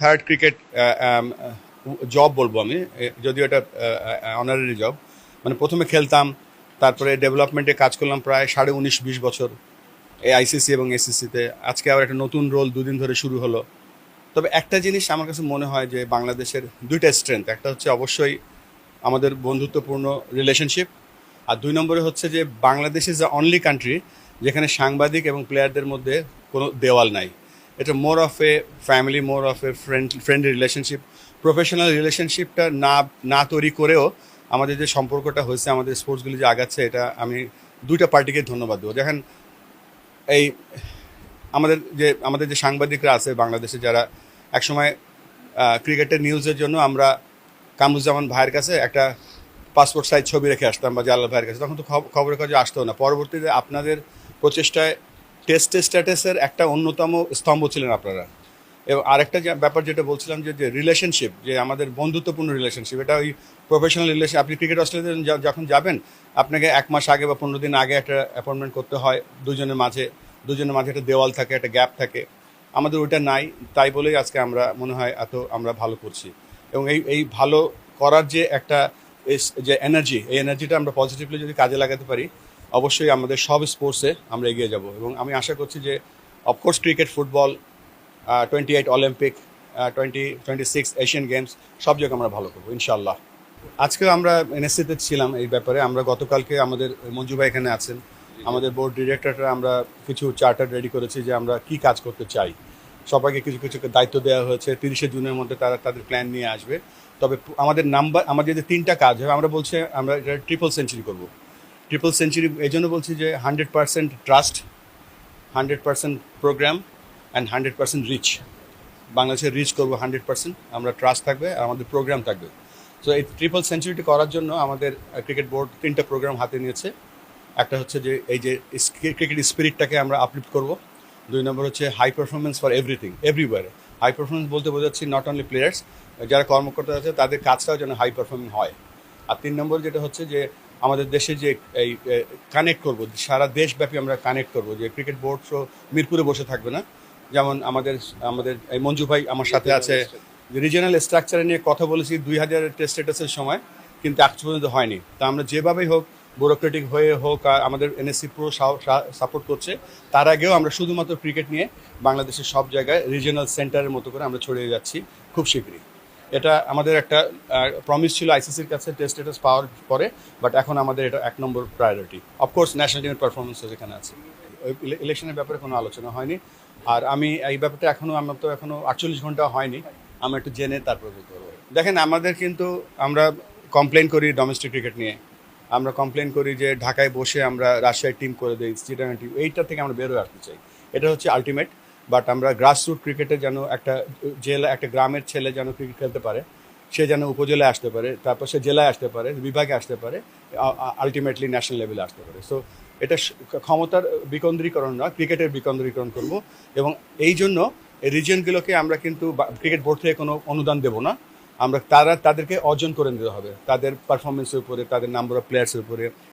Third cricket job বলব আমি যদিও এটা অনারারি জব মানে প্রথমে খেলতাম, তারপরে ডেভেলপমেন্টে কাজ করলাম প্রায় সাড়ে উনিশ বিশ বছর এই আইসিসি এবং এসিসিতে আজকে আবার একটা নতুন রোল দুদিন ধরে শুরু হলো। তবে একটা জিনিস আমার কাছে মনে হয় যে বাংলাদেশের দুইটা স্ট্রেংথ একটা হচ্ছে অবশ্যই আমাদের বন্ধুত্বপূর্ণ রিলেশনশিপ আর দুই নম্বরে হচ্ছে যে Bangladesh is the only country যেখানে সাংবাদিক এবং প্লেয়ারদের মধ্যে কোনো দেওয়াল নাই। এটা more of a family more of a friend friendly relationship professional রিলেশনশিপটা না না তৈরি করেও আমাদের যে সম্পর্কটা হয়েছে, আমাদের স্পোর্টসগুলি যে আগাচ্ছে, এটা আমি দুইটা পার্টিকে ধন্যবাদ দেবো। দেখেন, এই আমাদের যে আমাদের যে সাংবাদিকরা আছে বাংলাদেশে যারা একসময় ক্রিকেটের নিউজের জন্য আমরা কামরুজ্জামান ভাইয়ের কাছে একটা পাসপোর্ট সাইজ ছবি রেখে আসতাম বা জালাল ভাইয়ের কাছে, তখন তো খব- খবরের কাগজে আসতো না। পরবর্তীতে আপনাদের প্রচেষ্টায় টেস্ট স্ট্যাটাসের একটা অন্যতম স্তম্ভ ছিলেন আপনারা। এবং আরেকটা ব্যাপার যেটা বলছিলাম যে যে রিলেশনশিপ যে আমাদের বন্ধুত্বপূর্ণ রিলেশনশিপ এটা ওই প্রফেশনাল রিলেশন আপনি ক্রিকেট অস্ট্রেলিয়াতে যখন যাবেন, আপনাকে এক মাস আগে বা পনেরো দিন আগে একটা অ্যাপয়েন্টমেন্ট করতে হয়। দুজনের মাঝে দুজনের মাঝে একটা দেওয়াল থাকে, একটা গ্যাপ থাকে। আমাদের ওইটা নাই। তাই বলেই আজকে আমরা মনে হয় এত আমরা ভালো করছি। এবং এই এই ভালো করার যে একটা যে এনার্জি এই এনার্জিটা আমরা পজিটিভলি যদি কাজে লাগাতে পারি অবশ্যই আমাদের সব স্পোর্টসে আমরা এগিয়ে যাব এবং আমি আশা করছি যে of course cricket football twenty eight Olympic twenty twenty six Asian Games সব জায়গায় আমরা ভালো করব ইনশাল্লাহ আজকে আমরা এনএসসিতে ছিলাম এই ব্যাপারে। আমরা গতকালকে আমাদের মঞ্জু ভাই এখানে আছেন। আমাদের বোর্ড ডিরেক্টররা আমরা কিছু চার্টার রেডি করেছি যে আমরা কি কাজ করতে চাই। সবাইকে কিছু কিছু দায়িত্ব দেওয়া হয়েছে। তিরিশে জুনের মধ্যে তারা তাদের প্ল্যান নিয়ে আসবে। তবে আমাদের নাম্বার আমাদের যে তিনটা কাজ হবে, আমরা বলছি আমরা এটা ট্রিপল সেঞ্চুরি করব। ট্রিপল সেঞ্চুরি এই জন্য বলছি যে hundred percent trust hundred percent programme and hundred percent reach বাংলাদেশে রিচ করব হান্ড্রেড পার্সেন্ট আমরা ট্রাস্ট থাকবে, আর আমাদের প্রোগ্রাম থাকবে। সো এই ট্রিপল সেঞ্চুরিটি করার জন্য আমাদের ক্রিকেট বোর্ড তিনটা প্রোগ্রাম হাতে নিয়েছে। একটা হচ্ছে যে, এই যে ক্রিকেট স্পিরিটটাকে আমরা আপলিফ্ট করব। দুই নম্বর হচ্ছে high performance for everything everywhere high performance বলতে বোঝাচ্ছি নট অনলি প্লেয়ার্স যারা কর্মকর্তা আছে, তাদের কাজটাও যেন হাই পারফর্মিং হয়। আর তিন নম্বর যেটা হচ্ছে যে আমাদের দেশে যে এই কানেক্ট করব সারা দেশব্যাপী আমরা কানেক্ট করব যে ক্রিকেট বোর্ড তো মিরপুরে বসে থাকবে না। যেমন আমাদের আমাদের এই মঞ্জু ভাই আমার সাথে আছে। রিজিয়নাল স্ট্রাকচারে নিয়ে কথা বলেছি দুই হাজার টেস্ট স্ট্যাটাসের সময় কিন্তু আজ পর্যন্ত হয়নি। তা আমরা যেভাবেই হোক ব্যুরোক্রেটিক হয়ে হোক আর আমাদের এনএসসি পুরো সাপোর্ট করছে তার আগেও আমরা শুধুমাত্র ক্রিকেট নিয়ে বাংলাদেশের সব জায়গায় রিজিয়নাল সেন্টারের মতো করে আমরা ছড়িয়ে যাচ্ছি খুব শীঘ্রই। এটা আমাদের একটা প্রমিস ছিল আইসিসির কাছে টেস্ট স্ট্যাটাস পাওয়ার পরে বাট এখন আমাদের এটা এক নম্বর প্রায়োরিটি অফকোর্স ন্যাশনাল টিমের পারফরমেন্স যেখানে আছে। ইলেকশনের ব্যাপারে কোনো আলোচনা হয়নি। আর আমি এই ব্যাপারটা এখনও আমার তো এখনও আটচল্লিশ ঘণ্টা হয়নি। আমি একটু জেনে তারপর করব দেখেন, আমাদের কিন্তু আমরা কমপ্লেন করি ডোমেস্টিক ক্রিকেট নিয়ে। আমরা কমপ্লেন করি যে ঢাকায় বসে আমরা রাজশাহীর টিম করে দিই চিটাগাং টিম এইটা থেকে আমরা বেরোয় আসতে চাই। এটা হচ্ছে আলটিমেট বাট আমরা গ্রাসরুট ক্রিকেটে যেন একটা জেলা, একটা গ্রামের ছেলে যেন ক্রিকেট খেলতে পারে, সে যেন উপজেলায় আসতে পারে, তারপর সে জেলায় আসতে পারে, বিভাগে আসতে পারে আলটিমেটলি ন্যাশনাল লেভেলে আসতে পারে। সো এটা ক্ষমতার বিকেন্দ্রীকরণ না ক্রিকেটের বিকেন্দ্রীকরণ করব এবং এই জন্য এই রিজিয়নগুলোকে আমরা কিন্তু ক্রিকেট বোর্ড থেকে কোনো অনুদান দেব না। আমরা তারা, তাদেরকে অর্জন করে নিতে হবে। তাদের পারফরমেন্সের উপরে, তাদের নাম্বার অফ প্লেয়ার্সের উপরে।